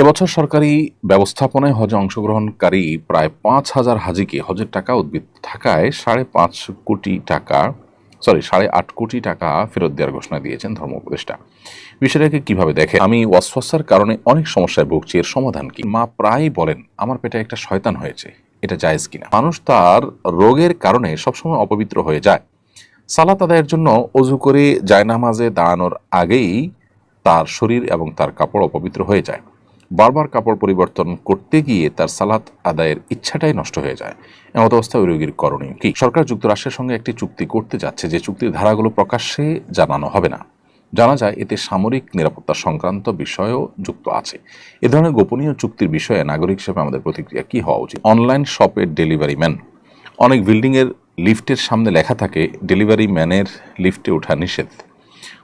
এবছর সরকারি ব্যবস্থাপনায় হজে অংশগ্রহণকারী প্রায় পাঁচ হাজার হাজিকে হজের টাকা উদ্ভিদ থাকায় সাড়ে পাঁচ কোটি টাকা সরি সাড়ে আট কোটি টাকা ফেরত দেওয়ার ঘোষণা দিয়েছেন ধর্ম উপদেষ্টা। বিষয়টাকে কীভাবে দেখে আমি ওয়াসওয়াসার কারণে অনেক সমস্যায় ভুগছি, এর সমাধান কি? মা প্রায়ই বলেন, আমার পেটে একটা শয়তান হয়েছে, এটা জায়েজ কিনা? মানুষ তার রোগের কারণে সবসময় অপবিত্র হয়ে যায়। সালাত আদায়ের জন্য অজু করে জায়নামাজে দাঁড়ানোর আগেই তার শরীর এবং তার কাপড় অপবিত্র হয়ে যায়। বারবার কাপড় পরিবর্তন করতে গিয়ে তার সালাত আদায়ের ইচ্ছাটাই নষ্ট হয়ে যায়। এমত অবস্থা ওই রোগীর করণীয় কি? সরকার যুক্তরাষ্ট্রের সঙ্গে একটি চুক্তি করতে যাচ্ছে যে চুক্তির ধারাগুলো প্রকাশ্যে জানানো হবে না। জানা যায় এতে সামরিক নিরাপত্তা সংক্রান্ত বিষয়ও যুক্ত আছে। এ ধরনের গোপনীয় চুক্তির বিষয়ে নাগরিক হিসেবে আমাদের প্রতিক্রিয়া কি হওয়া উচিত? অনলাইন শপের ডেলিভারি ম্যান। অনেক বিল্ডিংয়ের লিফটের সামনে লেখা থাকে, ডেলিভারি ম্যানের লিফটে ওঠা নিষেধ।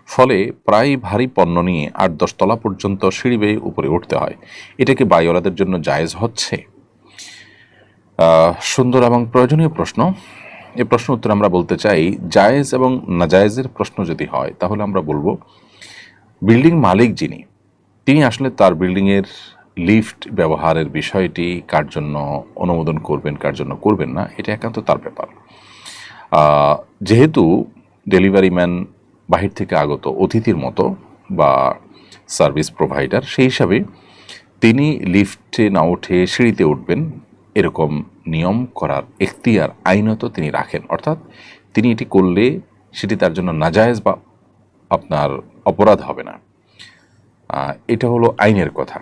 ফলে প্রায় ভারী পণ্য নিয়ে আট দশ তলা পর্যন্ত সিঁড়ি বেয়ে উপরে উঠতে হয়। এটা কি বাড়িওয়ালাদের জন্য জায়েজ হচ্ছে? সুন্দর এবং প্রয়োজনীয় প্রশ্ন। এ প্রশ্ন উত্তর আমরা বলতে চাই, জায়েজ এবং নাজায়েজের প্রশ্ন যদি হয়, তাহলে আমরা বলব, বিল্ডিং মালিক যিনি, তিনি আসলে তার বিল্ডিংয়ের লিফট ব্যবহারের বিষয়টি কার জন্য অনুমোদন করবেন, কার জন্য করবেন না, এটা একান্ত তার ব্যাপার। যেহেতু ডেলিভারি ম্যান বাহির থেকে আগত অতিথির মতো বা সার্ভিস প্রোভাইডার, সেই হিসাবে তিনি লিফটে না উঠে সিঁড়িতে উঠবেন এরকম নিয়ম করার এখতিয়ার আইনত তিনি রাখেন। অর্থাৎ তিনি এটি করলে সেটি তার জন্য নাজায়েজ বা আপনার অপরাধ হবে না। এটা হলো আইনের কথা।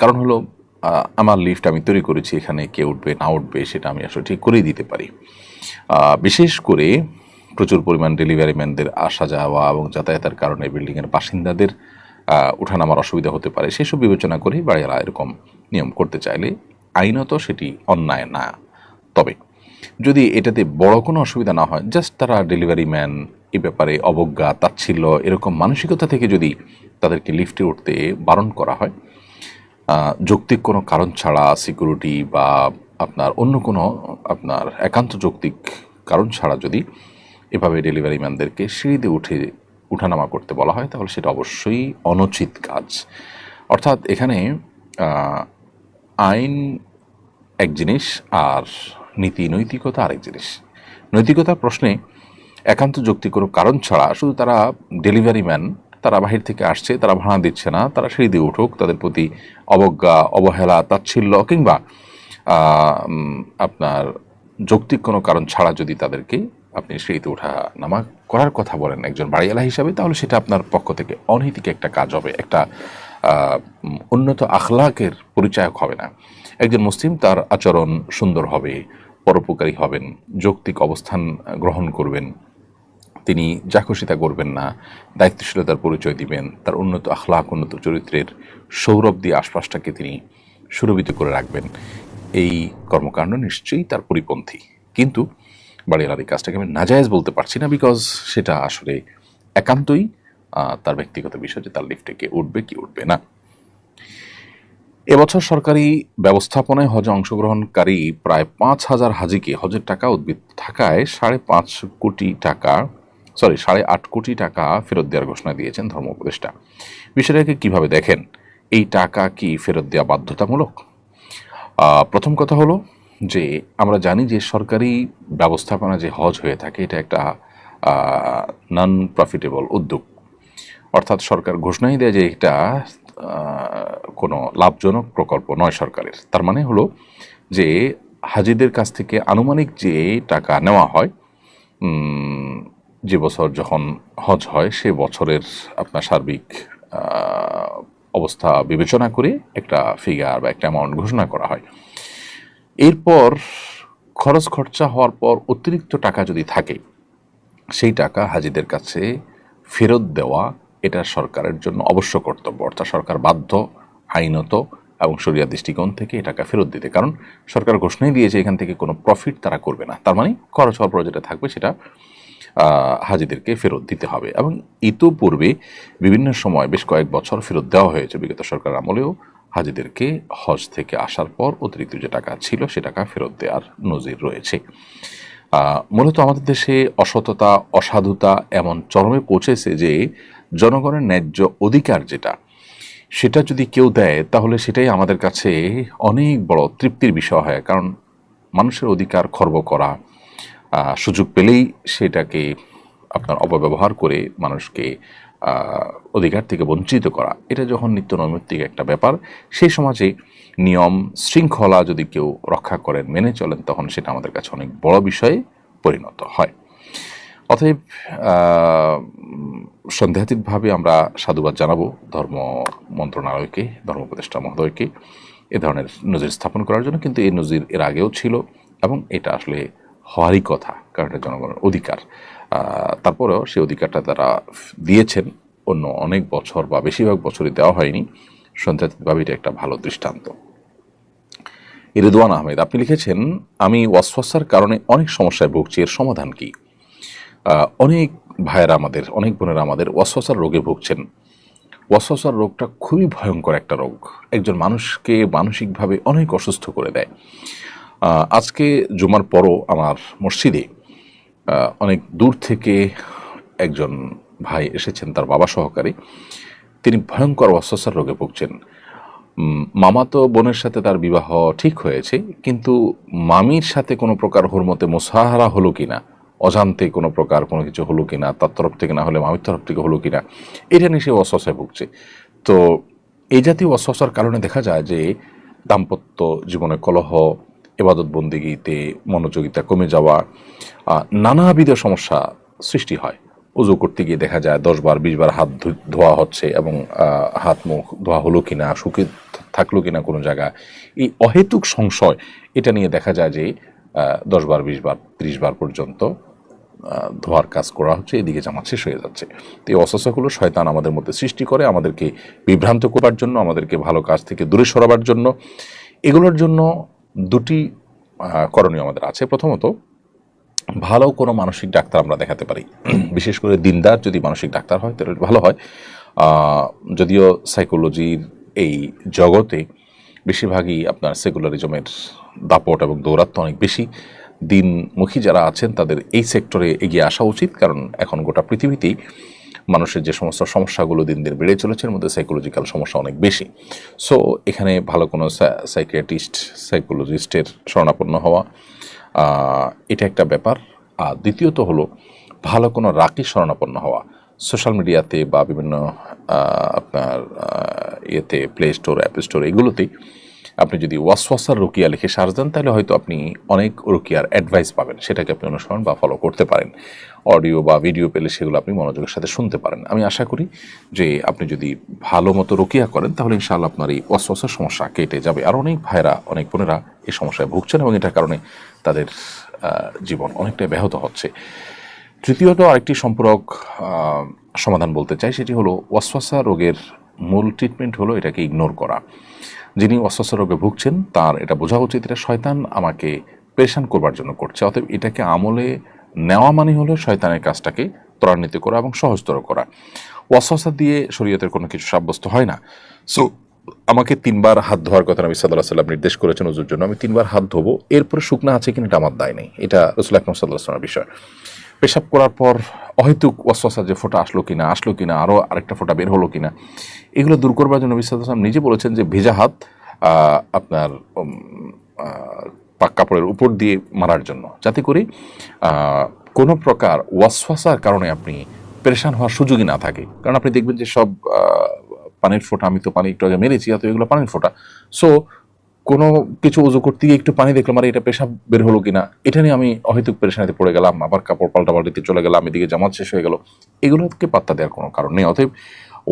কারণ হলো আমার লিফট আমি তৈরি করেছি, এখানে কে উঠবে, না উঠবে, সেটা আমি আসলে ঠিক করেই দিতে পারি। বিশেষ করে প্রচুর পরিমাণ ডেলিভারি ম্যানদের আসা যাওয়া এবং যাতায়াতের কারণে বিল্ডিংয়ের বাসিন্দাদের উঠানামার অসুবিধা হতে পারে, সেসব বিবেচনা করে বাড়িওয়ালা এরকম নিয়ম করতে চাইলে আইনত সেটি অন্যায় না। তবে যদি এটাতে বড় কোনো অসুবিধা না হয় জাস্ট তারা ডেলিভারি ম্যান এ ব্যাপারে অবজ্ঞা, তাচ্ছিল্য এরকম মানসিকতা থেকে যদি তাদেরকে লিফটে উঠতে বারণ করা হয় যৌক্তিক কোনো কারণ ছাড়া সিকিউরিটি বা আপনার অন্য কোনো আপনার একান্ত যৌক্তিক কারণ ছাড়া যদি এভাবে ডেলিভারি ম্যানদেরকে সিঁড়িতে উঠে উঠানামা করতে বলা হয়, তাহলে সেটা অবশ্যই অনুচিত কাজ। অর্থাৎ এখানে আইন এক জিনিস আর নীতি নৈতিকতা আরেক জিনিস। নৈতিকতার প্রশ্নে একান্ত যুক্তি কোনো কারণ ছাড়া শুধু তারা ডেলিভারি ম্যান তারা বাহির থেকে আসছে, তারা ভাড়া দিচ্ছে না, তারা সিঁড়ি দিয়ে উঠুক, তাদের প্রতি অবজ্ঞা, অবহেলা, তাচ্ছিল্য কিংবা আপনার যৌক্তিক কোনো কারণ ছাড়া যদি তাদেরকে আপনি সিঁড়িতে ওঠা নামা করার কথা বলেন একজন বাড়িওয়ালা হিসাবে, তাহলে সেটা আপনার পক্ষ থেকে অনৈতিক একটা কাজ হবে, একটা উন্নত আখলাকের পরিচায়ক হবে না। একজন মুসলিম তার আচরণ সুন্দর হবে, পরোপকারী হবেন, যৌক্তিক অবস্থান গ্রহণ করবেন, তিনি যা খুশি তা করবেন না, দায়িত্বশীলতার পরিচয় দিবেন, তার উন্নত আখলাক, উন্নত চরিত্রের সৌরভ দিয়ে আশপাশটাকে তিনি সুরভিত করে রাখবেন। এই কর্মকাণ্ড নিশ্চয়ই তার পরিপন্থী। কিন্তু বাড়িওয়ালার এই কাজটাকে আমি নাজায়েজ বলতে পারছি না বিকজ সেটা আসলে একান্তই তার ব্যক্তিগত বিষয় যে তার লিফটে কে উঠবে, কি উঠবে না। এবছর সরকারি ব্যবস্থাপনায় হজে অংশগ্রহণকারী প্রায় পাঁচ হাজার হাজিকে হজের টাকা উদ্ভিদ থাকায় সাড়ে পাঁচ কোটি টাকা সরি সাড়ে আট কোটি টাকা ফেরত দেওয়ার ঘোষণা দিয়েছেন ধর্ম উপদেষ্টা। বিষয়টাকে কীভাবে দেখেন? এই টাকা কি ফেরত দেওয়া বাধ্যতামূলক? প্রথম কথা হলো যে আমরা জানি যে সরকারি ব্যবস্থাপনা যে হজ হয়ে থাকে, এটা একটা নন প্রফিটেবল উদ্যোগ। অর্থাৎ সরকার ঘোষণাই দেয় যে এটা কোনো লাভজনক প্রকল্প নয় সরকারের। তার মানে হলো যে হাজিদের কাছ থেকে আনুমানিক যে টাকা নেওয়া হয় যে বছর যখন হজ হয়, সে বছরের আপনার সার্বিক অবস্থা বিবেচনা করে একটা ফিগার বা একটা অ্যামাউন্ট ঘোষণা করা হয়। এরপর খরচ খরচা হওয়ার পর অতিরিক্ত টাকা যদি থাকে, সেই টাকা হাজিদের কাছে ফেরত দেওয়া এটা সরকারের জন্য অবশ্য কর্তব্য। অর্থাৎ সরকার বাধ্য, আইনত এবং সরিয়া দৃষ্টিকোণ থেকে এই টাকা ফেরত দিতে। কারণ সরকার ঘোষণাই দিয়েছে এখান থেকে কোনো প্রফিট তারা করবে না। তার মানে খরচ হওয়ার পর যেটা থাকবে সেটা হাজিদেরকে ফেরত দিতে হবে। এবং ইতোপূর্বে বিভিন্ন সময় বেশ কয়েক বছর ফেরত দেওয়া হয়েছে বিগত সরকার আমলেও হাজিদেরকে হজ থেকে আসার পর অতিরিক্ত যে টাকা ছিল, সে টাকা ফেরত দেওয়ার নজির রয়েছে। মূলত আমাদের দেশে অসততা, অসাধুতা এমন চরমে পৌঁছেছে যে জনগণের ন্যায্য অধিকার যেটা, সেটা যদি কেউ দেয়, তাহলে সেটাই আমাদের কাছে অনেক বড় তৃপ্তির বিষয় হয়। কারণ মানুষের অধিকার খর্ব করা সুযোগ পেলেই সেটাকে আপনার অপব্যবহার করে মানুষকে অধিকার থেকে বঞ্চিত করা। এটা যখন নিত্য নৈমিত্তিক একটা ব্যাপার, সেই সমাজে নিয়ম শৃঙ্খলা যদি কেউ রক্ষা করেন, মেনে চলেন, তখন সেটা আমাদের কাছে অনেক বড় বিষয়ে পরিণত হয়। অতএব সন্দেহাতীতভাবে আমরা সাধুবাদ জানাব ধর্ম মন্ত্রণালয়কে, ধর্ম উপদেষ্টা মহোদয়কে এ ধরনের নজির স্থাপন করার জন্য। কিন্তু এই নজির এর আগেও ছিল এবং এটা আসলে হওয়ারই কথা, কারণ এটা জনগণের অধিকার। তারপরেও সেই অধিকারটা তারা দিয়েছেন। অন্য অনেক বছর বা বেশিরভাগ বছরই দেওয়া হয়নি। সন্দেহাতীতভাবে এটা একটা ভালো দৃষ্টান্ত। রিদওয়ান আহমেদ, আপনি লিখেছেন, আমি ওয়াসওয়াসার কারণে অনেক সমস্যায় ভুগছি, এর সমাধান কি? অনেক ভাইয়েরা আমাদের, অনেক বোনেরা আমাদের ওয়াসওয়াসার রোগে ভুগছেন। ওয়াসওয়াসার রোগটা খুবই ভয়ঙ্কর একটা রোগ। একজন মানুষকে মানসিকভাবে অনেক অসুস্থ করে দেয়। আজকে জুমার পরও আমার মসজিদে অনেক দূর থেকে একজন ভাই এসেছেন তার বাবা সহকারী। তিনি ভয়ঙ্কর ওয়াসওয়াসার রোগে ভুগছেন। উম, মামাতো বোনের সাথে তার বিবাহ ঠিক হয়েছে কিন্তু মামির সাথে কোনো প্রকার হরমতে মোসাহারা হলো কি না অজান্তে কোনো প্রকার কোনো কিছু হলো কি না তার তরফ থেকে না হলে মামির তরফ থেকে হলো কি না এটা নিয়ে সে অস্বস্থায় ভুগছে। তো এই জাতীয় অস্বস্থার কারণে দেখা যায় যে দাম্পত্য জীবনে কলহ এবাদত বন্দিগিতে মনোযোগিতা কমে যাওয়া নানাবিধ সমস্যা সৃষ্টি হয়। উজু করতে গিয়ে দেখা যায় দশ বার বিশ বার হাত ধোয়া হচ্ছে এবং হাত, মুখ ধোয়া হলো কিনা, শুকিয়ে থাকল কিনা কোনো জায়গা এই অহেতুক সংশয়, এটা নিয়ে দেখা যায় যে দশ বার বিশ বার ত্রিশ বার পর্যন্ত ধোয়ার কাজ করা হচ্ছে, এদিকে জামাত শেষ হয়ে যাচ্ছে। তো এই অস্বস্থাগুলো শয়তান আমাদের মধ্যে সৃষ্টি করে, আমাদেরকে বিভ্রান্ত করবার জন্য, আমাদেরকে ভালো কাজ থেকে দূরে সরাবার জন্য। এগুলোর জন্য দুটি করণীয় আমাদের আছে। প্রথমত, ভালো কোনো মানসিক ডাক্তার আমরা দেখাতে পারি। বিশেষ করে দিনদার যদি মানসিক ডাক্তার হয়, তাহলে ভালো হয়। যদিও সাইকোলজির এই জগতে বেশিরভাগই আপনার সেকুলারিজমের দাপট এবং দৌরাত্ম অনেক বেশি। দিনমুখী যারা আছেন, তাদের এই সেক্টরে এগিয়ে আসা উচিত, কারণ এখন গোটা পৃথিবীতেই মানুষের যে সমস্ত সমস্যাগুলো দিন দিন বেড়ে চলেছে, এর মধ্যে সাইকোলজিক্যাল সমস্যা অনেক বেশি। সো এখানে ভালো কোনো সাইকিয়াট্রিস্ট সাইকোলজিস্টের শরণাপন্ন হওয়া এটা একটা ব্যাপার। আর দ্বিতীয়ত হলো, ভালো কোনো রাকি শরণাপন্ন হওয়া। সোশ্যাল মিডিয়াতে বা বিভিন্ন আপনার ইয়েতে প্লে স্টোর অ্যাপ স্টোর এগুলোতেই আপনি যদি ওয়াসওয়াসার রুকিয়া লিখে সার্চ দেন, তাহলে হয়তো আপনি অনেক রুকিয়ার অ্যাডভাইস পাবেন। সেটাকে আপনি অনুসরণ বা ফলো করতে পারেন। অডিও বা ভিডিও পেলে সেগুলো আপনি মনোযোগের সাথে শুনতে পারেন। আমি আশা করি যে আপনি যদি ভালো মতো রুকিয়া করেন, তাহলে ইনশাআল্লাহ আপনার এই ওয়াসওয়াসার সমস্যা কেটে যাবে। আর অনেক ভাইরা অনেক বোনেরা এই সমস্যায় ভুগছেন এবং এটার কারণে তাদের জীবন অনেকটাই ব্যাহত হচ্ছে। তৃতীয়ত আরেকটি সম্পূরক সমাধান বলতে চাই, সেটি হলো ওয়াসওয়াসা রোগের মূল ট্রিটমেন্ট হলো এটাকে ইগনোর করা। যিনি ওয়াসওয়াসা রোগে ভুগছেন, তার এটা বোঝা উচিত, এটা শয়তান আমাকে পেরেশান করবার জন্য করছে। অতএব এটাকে আমলে নেওয়া মানে হলো শয়তানের কাজটাকে ত্বরান্বিত করা এবং সহজতর করা। ওয়াসওয়াসা দিয়ে শরীয়তের কোনো কিছু সাব্যস্ত হয় না। সো আমাকে তিনবার হাত ধোয়ার কথা নবী সাল্লাহ সাল্লাম নির্দেশ করেছেন ওজুর জন্য। আমি তিনবার হাত ধোবো, এরপরে শুকনা আছে কিনা এটা আমার দায় নেই। এটা রসুল আকরম সাল্লাহ সাল্লামের বিষয়। পেশাব করার পর অহেতুক ওয়াসওয়াসা যে ফোঁটা আসলো কিনা আসলো কিনা আরও আরেকটা ফোঁটা বের হলো কিনা, এগুলো দূর করবার জন্য আলাইহি নিজে বলেছেন যে ভেজা হাত আপনার পাক কাপড়ের উপর দিয়ে মারার জন্য। যাতে করে কোনো প্রকার ওয়াসওয়াসার কারণে আপনি পেরেশান হওয়ার সুযোগই না থাকে। কারণ আপনি দেখবেন যে সব পানির ফোঁটা, আমি তো পানি একটু আগে মেরেছি অত এগুলো পানির ফোঁটা। সো কোনো কিছু উজু করতে গিয়ে একটু পানি দেখলাম, আর এটা পেশাব বের হলো কিনা? এটা নিয়ে আমি অহেতুক পেরেশানিতে পড়ে গেলাম, আবার কাপড় পাল্টা পাল্টিতে চলে গেলাম, এদিকে জামাত শেষ হয়ে গেল। এগুলোকে পাত্তা দেওয়ার কোনো কারণ নেই, অতএব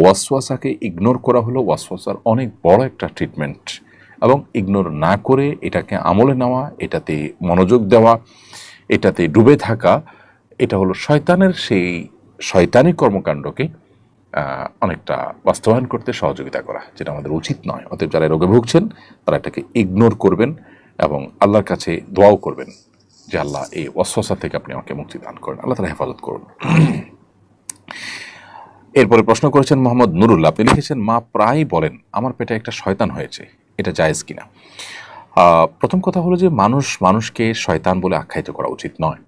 ওয়াসওয়াসাকে ইগনোর করা হলো। ওয়াসওয়াসার অনেক বড় একটা ট্রিটমেন্ট এবং ইগনোর না করে এটাকে আমলে নেওয়া, এটাতে মনোযোগ দেওয়া, এটাতে ডুবে থাকা, এটা হলো শয়তানের সেই শয়তানি কর্মকাণ্ডকে অনেকটা বাস্তবায়ন করতে সহযোগিতা করা, যেটা আমাদের উচিত নয়। অতএব যারা রোগে ভুগছেন, তারা এটাকে ইগনোর করবেন এবং আল্লাহর কাছে দোয়াও করবেন যে, আল্লাহ, এই অস্বসা থেকে আপনি আমাকে মুক্তি দান করেন। আল্লাহ তালা হেফাজত করুন। এরপরে প্রশ্ন করেছেন মোহাম্মদ নুরুল্লাহ, আপনি লিখেছেন, মা প্রায় বলেন, আমার পেটে একটা শয়তান হয়েছে, এটা জায়েজ কিনা? প্রথম কথা হলো যে, মানুষ মানুষকে শয়তান বলে আখ্যায়িত করা উচিত নয়।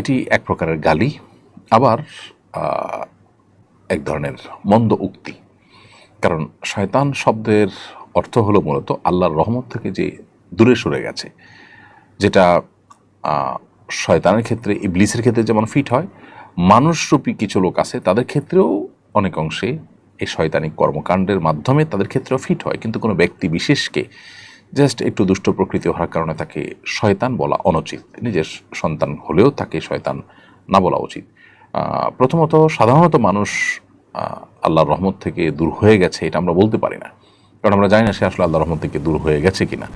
এটি এক প্রকারের গালি। আবার এক ধরনের মন্দ উক্তি। কারণ শয়তান শব্দের অর্থ হলো মূলত আল্লাহর রহমত থেকে যে দূরে সরে গেছে, যেটা শয়তানের ক্ষেত্রে, ইবলিসের ক্ষেত্রে যেমন ফিট হয়, মানুষরূপী কিছু লোক আছে, তাদের ক্ষেত্রেও অনেক অংশে এই শয়তানিক কর্মকাণ্ডের মাধ্যমে তাদের ক্ষেত্রেও ফিট হয়। কিন্তু কোনো ব্যক্তি বিশেষকে জাস্ট একটু দুষ্ট প্রকৃতি হওয়ার কারণে তাকে শয়তান বলা অনুচিত। নিজের সন্তান হলেও তাকে শয়তান না বলা উচিত। প্রথমত সাধারণত মানুষ আল্লাহর রহমত থেকে দূর হয়ে গেছে, এটা আমরা বলতে পারি না। কারণ আমরা জানি না সে আসলে আল্লাহর রহমত থেকে দূর হয়ে গেছে কিনা।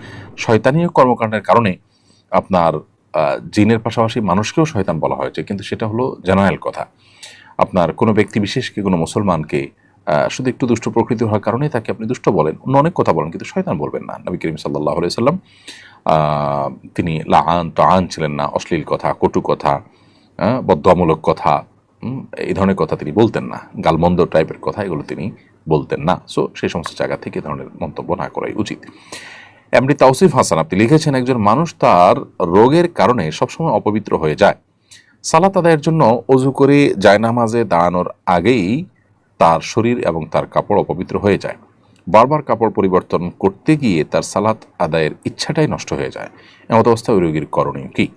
শয়তানীয় কর্মকাণ্ডের কারণে আপনার জিনের পাশাপাশি মানুষকেও শয়তান বলা হয়েছে, কিন্তু সেটা হলো জেনারেল কথা। আপনার কোনো ব্যক্তি বিশেষকে কোনো মুসলমানকে শুধু একটু দুষ্ট প্রকৃতি হওয়ার কারণে তাকে আপনি দুষ্ট বলেন? অন্য অনেক কথা বলেন, কিন্তু শয়তান বলবেন না। নবী করিম সাল্লাহ সাল্লাম তিনি লাআন, তাআন ছিলেন না, অশ্লীল কথা, কটু কথা আহ, বদ্ধমূলক কথা এই ধরনের কথা তিনি বলতেন না। গালমন্দ টাইপের কথা এগুলো তিনি বলতেন না। সো সেই সমস্ত জায়গা থেকে ধরনের মন্তব্য না করাই উচিত। এমনি তাওসিফ হাসান আপনি লিখেছেন একজন মানুষ তার রোগের কারণে সবসময় অপবিত্র হয়ে যায়। সালাত আদায়ের জন্য অজু করে জায়নামাজে দাঁড়ানোর আগেই তার শরীর এবং তার কাপড় অপবিত্র হয়ে যায়। বারবার কাপড় পরিবর্তন করতে গিয়ে তার সালাত আদায়ের ইচ্ছাটাই নষ্ট হয়ে যায়। এমত অবস্থায় ওই রোগীর করণীয় কি?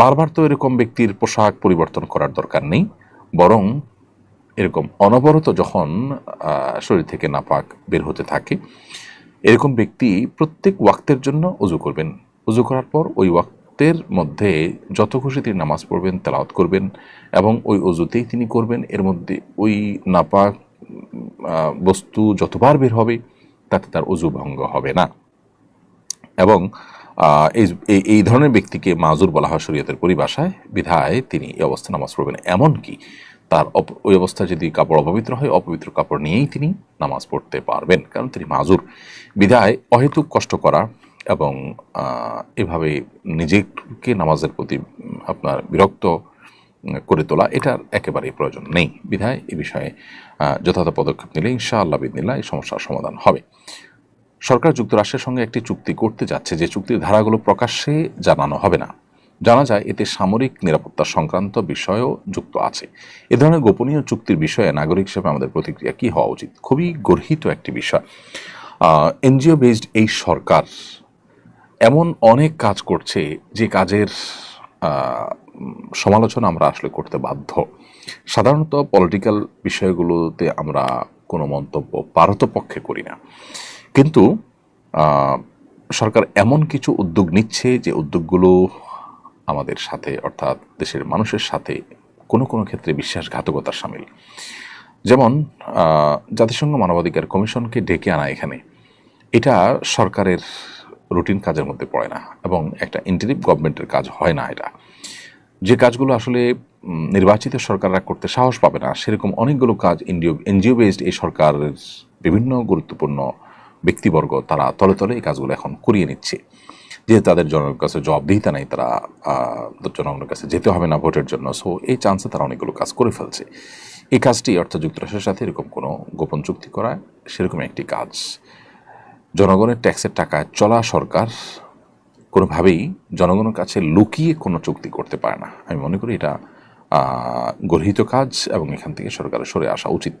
বারবার তো এরকম ব্যক্তির পোশাক পরিবর্তন করার দরকার নেই, বরং এরকম অনবরত যখন শরীর থেকে নাপাক বের হতে থাকে, এরকম ব্যক্তি প্রত্যেক ওয়াক্তের জন্য উজু করবেন। উজু করার পর ওই ওয়াক্তের মধ্যে যত খুশি তিনি নামাজ পড়বেন, তেলাওয়াত করবেন এবং ওই অজুতেই তিনি করবেন। এর মধ্যে ওই নাপাক বস্তু যতবার বের হবে, তাতে তার অজু ভঙ্গ হবে না। এবং এই, এই- ধরনের ব্যক্তিকে মাজুর বলা হয় শরীয়তের পরিভাষায়। বিধায় তিনি এই অবস্থা নামাজ পড়বেন। এমনকি তার ওই অবস্থায় যদি কাপড় অপবিত্র হয়, অপবিত্র কাপড় নিয়েই তিনি নামাজ পড়তে পারবেন। কারণ তিনি মাজুর। বিধায় অহেতুক কষ্ট করা এবং এভাবে নিজেকে নামাজের প্রতি আপনার বিরক্ত করে তোলা, এটার একেবারেই প্রয়োজন নেই। বিধায় এ বিষয়ে যথাযথ পদক্ষেপ নিলে ইনশাআল্লাহ বিদিনিল্লাহ এই সমস্যার সমাধান হবে। সরকার যুক্তরাষ্ট্রের সঙ্গে একটি চুক্তি করতে যাচ্ছে। যে চুক্তির ধারাগুলো প্রকাশ্যে জানানো হবে না। জানা যায়, এতে সামরিক নিরাপত্তা সংক্রান্ত বিষয়ও যুক্ত আছে। এ ধরনের গোপনীয় চুক্তির বিষয়ে নাগরিক হিসেবে আমাদের প্রতিক্রিয়া কি হওয়া উচিত? খুবই গর্হিত একটি বিষয়। এনজিও বেসড এই সরকার এমন অনেক কাজ করছে, যে কাজের সমালোচনা আমরা আসলে করতে বাধ্য। সাধারণত পলিটিক্যাল বিষয়গুলোতে আমরা কোনো মন্তব্য পারতপক্ষে করি না। কিন্তু সরকার এমন কিছু উদ্যোগ নিচ্ছে যে উদ্যোগগুলো আমাদের সাথে, অর্থাৎ দেশের মানুষের সাথে কোনো কোনো ক্ষেত্রে বিশ্বাসঘাতকতার সামিল। যেমন জাতিসংঘ মানবাধিকার কমিশনকে ডেকে আনা এখানে। এটা সরকারের রুটিন কাজের মধ্যে পড়ে না এবং একটা ইন্টারিভ গভর্নমেন্টের কাজ হয় না এটা। যে কাজগুলো আসলে নির্বাচিত সরকাররা করতে সাহস পাবে না, সেরকম অনেকগুলো কাজ ইন্ডিও এনজিও বেসড এই সরকারের বিভিন্ন গুরুত্বপূর্ণ ব্যক্তিবর্গ, তারা তলে তলে এই কাজগুলো এখন করিয়ে নিচ্ছে। যেহেতু তাদের জনগণের কাছে জবাবদিহিতা নেই, তারা জনগণের কাছে যেতে হবে না ভোটের জন্য। সো এই চান্সে তারা অনেকগুলো কাজ করে ফেলছে। এই কাজটি অর্থাৎ যুক্তরাষ্ট্রের সাথে এরকম কোনো গোপন চুক্তি করা, সেরকম একটি কাজ। জনগণের ট্যাক্সের টাকায় চলা সরকার কোনোভাবেই জনগণের কাছে লুকিয়ে কোনো চুক্তি করতে পারে না। আমি মনে করি এটা গর্হিত কাজ এবং এখান থেকে সরকারের সরে আসা উচিত।